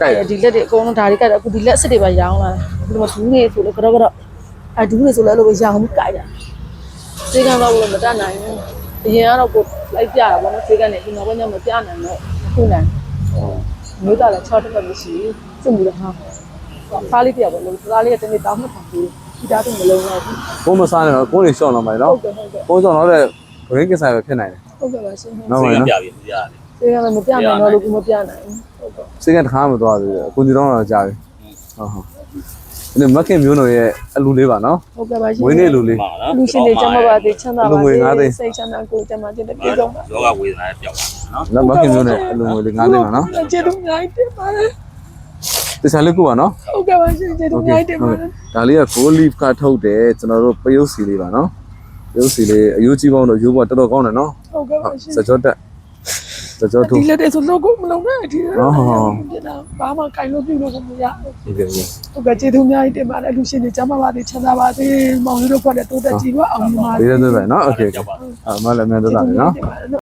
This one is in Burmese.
ကိုက်ရဒီလက်တွေအကုန်လုံးဒါတွေကအခုဒီလက်အစ်စ်တွေပါရောင်းလာတယ်အခုဒီမှာဒူးနေဆိုလို့ကတော့ကတော့အဲဒူးနေဆိုလည်းအဲ့လိုပဲရောင်းပြီးကိုက်တာစေကန်းတော့လည်းမတတ်နိုင်ဘူးအရင်ကတော့ကိုလိုက်ပြတာပေါ့နော်စေကန်းနဲ့ဒီနောက်ပိုင်းကျမပြနိုင်တော့ခုနိုင်မျိုးသားလည်း6တက်ပဲမရှိဘူးစစ်မှုလည်းဟာဖားလေးပြပါလို့ဖားလေးကတနေ့တောင်းမှထောင်ပြီးဒီသားတော့မလုံးတော့ဘူးကိုမစားနဲ့တော့ကိုနေရှော့လာမယ်နော်ဟုတ်ကဲ့ဟုတ်ကဲ့ကိုကြောင့်တော့တဲ့ဘရင်းကစားပဲဖြစ်နိုင်တယ်ဟုတ်ကဲ့ပါရှင်ဟုတ်နော်ဆေးနော်ပြပြီပြရတယ်စေကန်းလည်းမပြနိုင်တော့လို့ကိုမပြနိုင်ဘူးဟုတ်ကဲ့ စိတ်ကတခါမှမသွားသေးဘူးအခုဒီတော့တော့ကြာပြီဟုတ်ဟုတ်ဒီမခင်မျိုးတော်ရဲ့အလူလေးပါနော်ဟုတ်ကဲ့ပါရှင်ဝင်းနေလူလေးမှာနော်လူရှင်တွေကျမပါသေးချမ်းသာအလုံးပါငွေ9သိန်းစေစိတ်ချမ်းသာကိုယ်ကျမချင်းတဲ့ပြေဆုံးပါယောဂဝေဒနာနဲ့ပျောက်သွားနော်လက်မခင်မျိုးနဲ့အလူငွေလေး9သိန်းပါနော်ကျေးဇူးများတင်ပါတယ်တခြားလေးကူပါနော်ဟုတ်ကဲ့ပါရှင်ကျေးဇူးများတင်ပါတယ်ဒါလေးက gold leaf ကထုတ်တယ်ကျွန်တော်တို့ပယုတ်စီလေးပါနော်ပယုတ်စီလေးအယူကြီးပေါင်းတော့ယူပေါ်တော်တော်ကောင်းတယ်နော်ဟုတ်ကဲ့ပါရှင်စကြောတက် စကြောထုတ် ဒီလက်တွေဆိုလို့ကိုမလုံးနဲ့ဒီ ဟုတ်ဟုတ်ဟုတ် ဒီတော့ဘာမှကင်လို့ပြုလို့ကိုမရဘူး ဒီကနေ့ ဟုတ်ကဲ့ကျေးဇူးများတင်ပါတယ်လူရှင်တွေကျမပါသေးချမ်းသာပါသေးမောင်လေးတို့ဖွဲ့တဲ့တိုးတက်ကြည့်လို့အောင်ပါ ဒီရက်သွဲပဲနော်โอเคအမလည်းအမြန်တော့တာနော် တင်ပါတယ်